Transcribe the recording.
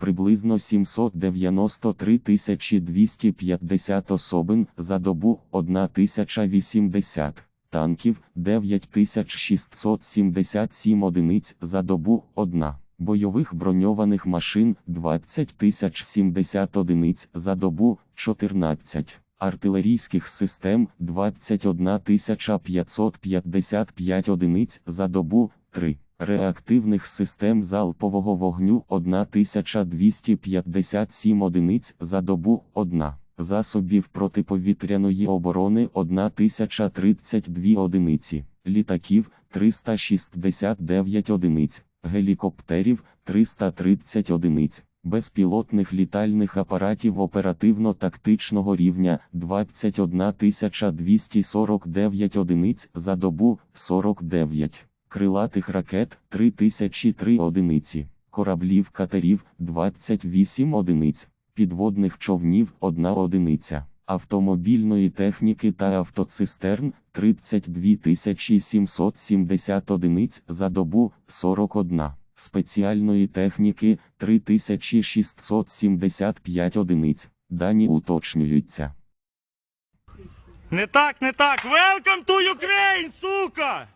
приблизно 793 250 особин за добу 1080 танків 9677 одиниць за добу 1, бойових броньованих машин 20 070 одиниць за добу 14, артилерійських систем 21 555 одиниць за добу 3. Реактивних систем залпового вогню 1257 одиниць за добу 1, засобів протиповітряної оборони 1032 одиниці, літаків 369 одиниць, гелікоптерів 330 одиниць, безпілотних літальних апаратів оперативно-тактичного рівня 21 249 одиниць за добу 49 крилатих ракет 3003 одиниці, кораблів катерів 28 одиниць, підводних човнів 1 одиниця, автомобільної техніки та автоцистерн 32 770 одиниць за добу 41, спеціальної техніки 3675 одиниць, дані уточнюються. Не так, не так. Welcome to Ukraine, сука!